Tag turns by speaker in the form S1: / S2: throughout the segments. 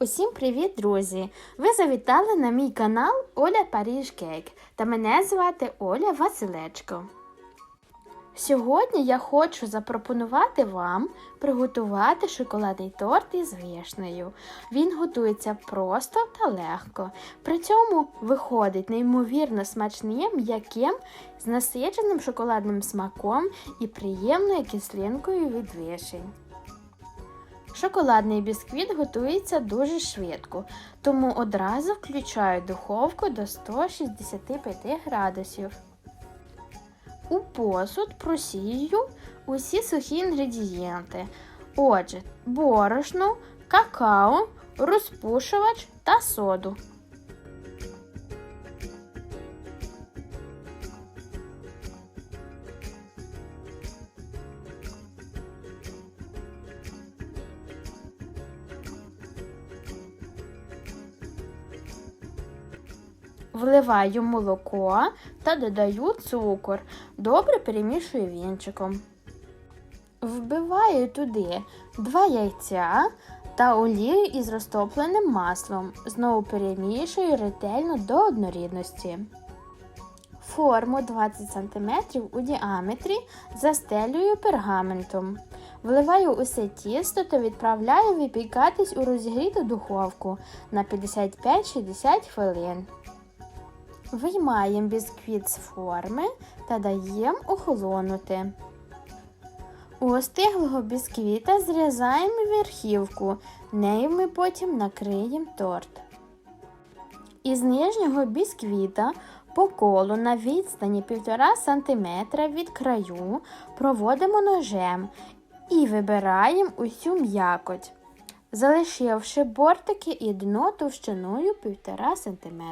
S1: Усім привіт, друзі! Ви завітали на мій канал Оля Паріж Кейк та мене звати Оля Василечко. Сьогодні я хочу запропонувати вам приготувати шоколадний торт із вишнею. Він готується просто та легко. При цьому виходить неймовірно смачним, м'яким, з насиченим шоколадним смаком і приємною кислинкою від вишень. Шоколадний бісквіт готується дуже швидко, тому одразу включаю духовку до 165 градусів. У посуд просію усі сухі інгредієнти. Отже, борошно, какао, розпушувач та соду. Вливаю молоко та додаю цукор. Добре перемішую вінчиком. Вбиваю туди 2 яйця та олію із розтопленим маслом. Знову перемішую ретельно до однорідності. Форму 20 см у діаметрі застелюю пергаментом. Вливаю усе тісто та відправляю випікатись у розігріту духовку на 55-60 хвилин. Виймаємо бісквіт з форми та даємо охолонути. У остиглого бісквіта зрізаємо верхівку, нею ми потім накриємо торт. Із нижнього бісквіта по колу на відстані 1,5 см від краю проводимо ножем і вибираємо усю м'якоть, залишивши бортики і дно товщиною 1,5 см.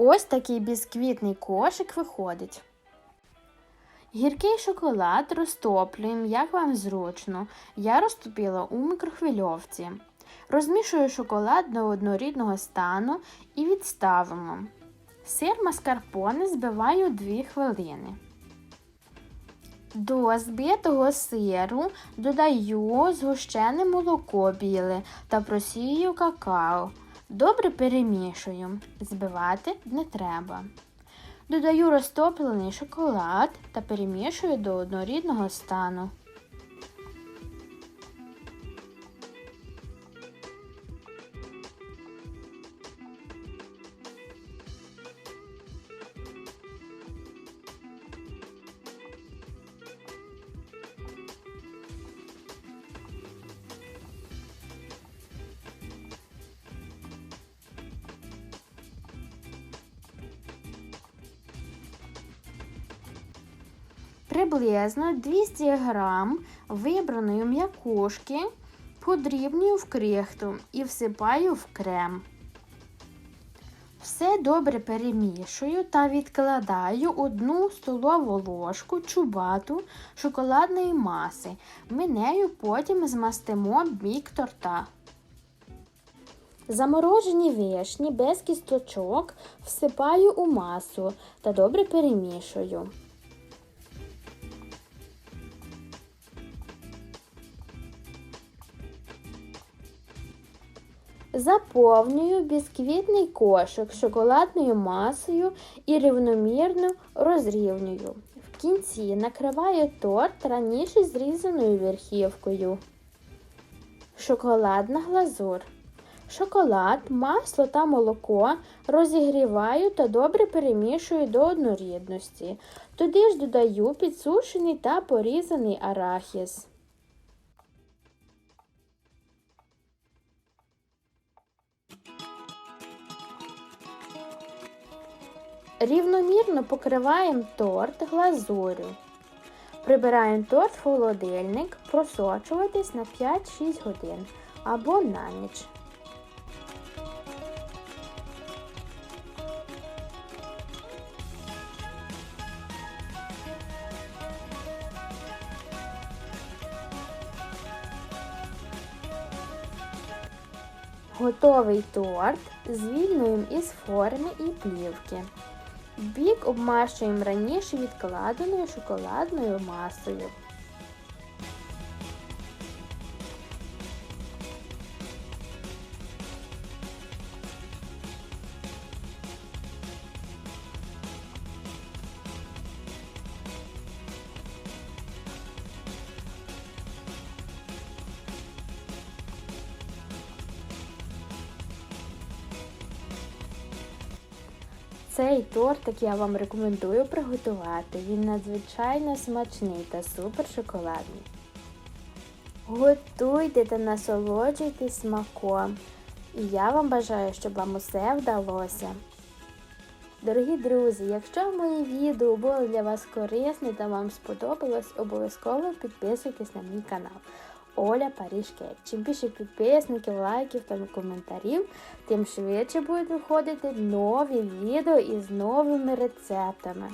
S1: Ось такий бісквітний кошик виходить. Гіркий шоколад розтоплюємо, як вам зручно. Я розтопила у мікрохвильовці. Розмішую шоколад до однорідного стану і відставимо. Сир маскарпоне збиваю 2 хвилини. До збитого сиру додаю згущене молоко біле та просію какао. Добре перемішую, збивати не треба. Додаю розтоплений шоколад та перемішую до однорідного стану. Приблизно 200 грам вибраної м'якушки подрібнюю в крихту і всипаю в крем. Все добре перемішую та відкладаю одну столову ложку чубату шоколадної маси. Ми нею потім змастимо бік торта. Заморожені вишні без кісточок всипаю у масу та добре перемішую. Заповнюю бісквітний кошик шоколадною масою і рівномірно розрівнюю. В кінці накриваю торт раніше зрізаною верхівкою. Шоколадна глазур. Шоколад, масло та молоко розігріваю та добре перемішую до однорідності. Туди ж додаю підсушений та порізаний арахіс. Рівномірно покриваємо торт глазурю. Прибираємо торт в холодильник, просочуватись на 5-6 годин або на ніч. Готовий торт звільнюємо із форми і плівки. Бік обмащуємо раніше відкладеною шоколадною масою. Цей тортик я вам рекомендую приготувати. Він надзвичайно смачний та супер шоколадний. Готуйте та насолоджуйтесь смаком. І я вам бажаю, щоб вам усе вдалося. Дорогі друзі, якщо моє відео було для вас корисне та вам сподобалось, обов'язково підписуйтесь на мій канал Оля Паріж Кейк. Чим більше підписників, лайків та коментарів, тим швидше будуть виходити нові відео із новими рецептами.